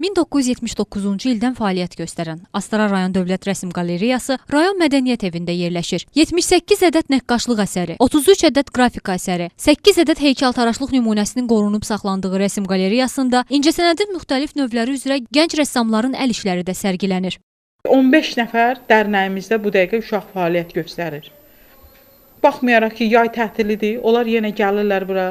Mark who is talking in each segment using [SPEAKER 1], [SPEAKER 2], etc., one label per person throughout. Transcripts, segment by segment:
[SPEAKER 1] 1979-cu ildən fəaliyyət göstərən Astara rayon Dövlət Rəsm Qalereyası rayon mədəniyyət evində yerləşir. 78 ədəd nəqqaşlıq əsəri, 33 ədəd qrafika əsəri, 8 ədəd heykəltaraşlıq nümunəsinin qorunub saxlandığı rəsm qalereyasında incəsənətin müxtəlif növləri üzrə gənc rəssamların əl işləri də sərgilənir.
[SPEAKER 2] 15 nəfər dərnəyimizdə bu dəqiqə uşaq fəaliyyət göstərir. Baxmayaraq ki, yay tətilidir, onlar yenə gəlirlər bura,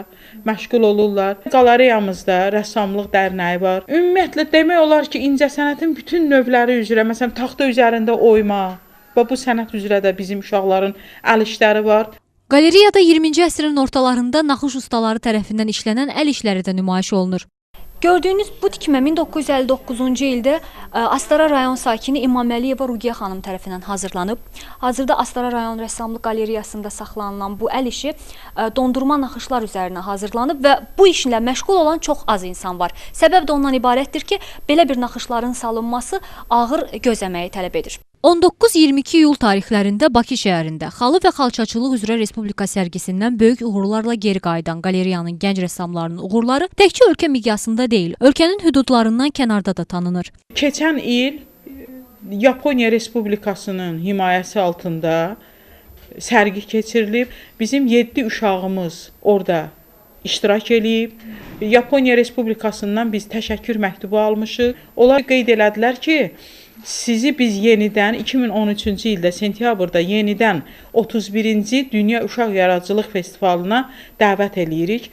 [SPEAKER 2] məşğul olurlar. Qalereyamızda rəssamlıq dərnəyi var. Ümumiyyətlə demək olar ki, incəsənətin bütün növləri üzrə, məsələn, taxta üzərində oyma və bu sənət üzrə də bizim uşaqların əl işləri var.
[SPEAKER 1] Qalereyada 20-ci əsrin ortalarında naxış ustaları tərəfindən işlənən əl işləri də nümayiş olunur. Gördüyünüz bu tikmə 1959-cu ildə ə, Astara rayon sakini İmaməliyeva Rugiyə xanım tərəfindən hazırlanıb. Hazırda Astara rayon rəssamlıq qalereyasında saxlanılan bu əl işi ə, dondurma naxışlar üzərinə hazırlanıb və bu işlə məşğul olan çox az insan var. Səbəb də ondan ibarətdir ki, belə bir naxışların salınması ağır göz əməyi tələb edir. 19-22 iyul tarixlərində Bakı şəhərində xalı və xalçaçılıq üzrə respublika sərgisindən böyük uğurlarla geri qayıdan qalereyanın gənc rəssamlarının uğurları təkcə ölkə miqyasında deyil, ölkənin hüdudlarından kənarda da tanınır.
[SPEAKER 2] Keçən il Yaponiya Respublikasının himayəsi altında sərgi keçirilib. Bizim 7 uşağımız orada iştirak eləyib. Yaponiya Respublikasından biz təşəkkür məktubu almışıq. Onlar qeyd elədilər ki, sizi biz yenidən 2013-cü ildə sentyabrda yenidən 31-ci Dünya Uşaq Yaradıcılıq Festivalına dəvət eləyirik.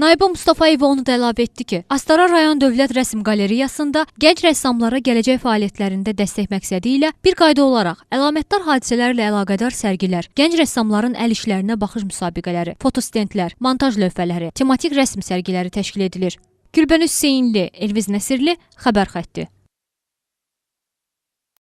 [SPEAKER 1] Naibə Mustafayeva onu da əlavə etdi ki, Astara rayon Dövlət Rəsm Qalereyasında gənc rəssamlara gələcək fəaliyyətlərində dəstək məqsədi ilə bir qayda olaraq əlamətdar hadisələrlə əlaqədar sərgilər, gənc rəssamların əl işlərinə baxış müsabiqələri, fotostendlər, montaj lövhələri, tematik rəsm sərgiləri təşkil edilir. Gülbən Hüseynli, Elviz Nəsirli, xəbər xətti.